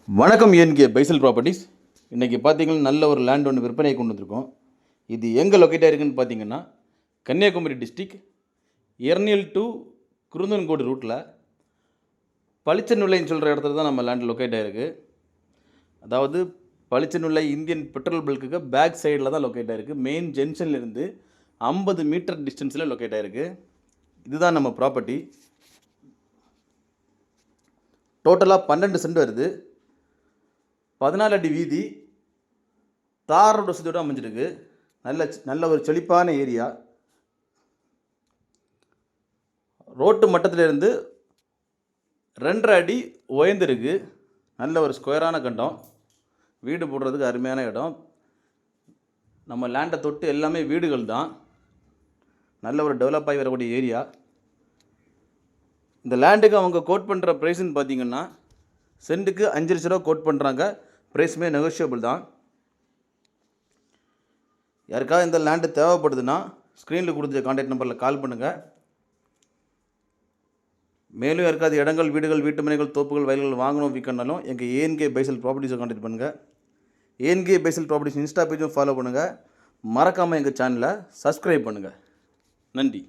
வணக்கம் ஏன்கே பைசல் ப்ராப்பர்ட்டிஸ் இன்றைக்கி பார்த்தீங்கன்னா நல்ல ஒரு லேண்ட் ஒன்று விற்பனை கொண்டு வந்திருக்கோம். இது எங்கே லொக்கேட் ஆயிருக்குன்னு பார்த்தீங்கன்னா கன்னியாகுமரி டிஸ்ட்ரிக் எர்னியல் டு குருந்தன்கோடு ரூட்டில் பளிச்சநுள்ளைன்னு சொல்கிற இடத்துல தான் நம்ம லேண்ட் லொக்கேட் ஆகிருக்கு அதாவது பளிச்சநுள்ளை இந்தியன் பெட்ரோல் பல்க்குக்கு பேக் சைடில் தான் லொக்கேட் ஆகிருக்கு மெயின் ஜங்ஷன்லேருந்து ஐம்பது மீட்டர் டிஸ்டன்ஸில் லொக்கேட் ஆகிருக்கு இதுதான் நம்ம ப்ராப்பர்ட்டி டோட்டலாக பன்னெண்டு சென்ட் வருது. பதினாலு அடி வீதி தார் ரோடு வசதியோடு அமைஞ்சிருக்கு. நல்ல நல்ல ஒரு செழிப்பான ஏரியா. ரோட்டு மட்டத்திலிருந்து ரெண்டரை அடி உயர்ந்திருக்கு. நல்ல ஒரு ஸ்கொயரான கண்டம். வீடு போடுறதுக்கு அருமையான இடம். நம்ம லேண்டை தொட்டு எல்லாமே வீடுகள் தான். நல்ல ஒரு டெவலப் ஆகி வரக்கூடிய ஏரியா. இந்த லேண்டுக்கு அவங்க கோட் பண்ணுற ப்ரைஸ்ன்னு பார்த்தீங்கன்னா சென்ட்டுக்கு அஞ்சு லட்ச ரூபா கோட் பண்ணுறாங்க ப்ரைஸுமே நெகோஷியபிள் தான். யாருக்காவது இந்த லேண்டு தேவைப்படுதுன்னா ஸ்க்ரீனில் கொடுத்த காண்டாக்ட் நம்பரில் கால் பண்ணுங்கள் மேலும் யாருக்காவது இடங்கள் வீடுகள் வீட்டுமனைகள் தோப்புகள் வயல்கள் வாங்கணும் விற்கணும்னாலும் எங்கள் ஏஎன்கே பைசல் ப்ராப்பர்ட்டிஸை காண்டாக்ட் பண்ணுங்கள் ஏஎன்கே பைசல் ப்ராப்பர்ட்டிஸ் இன்ஸ்டா பேஜும் ஃபாலோ பண்ணுங்கள் மறக்காமல் எங்கள் சேனலை சப்ஸ்கிரைப் பண்ணுங்கள் நன்றி.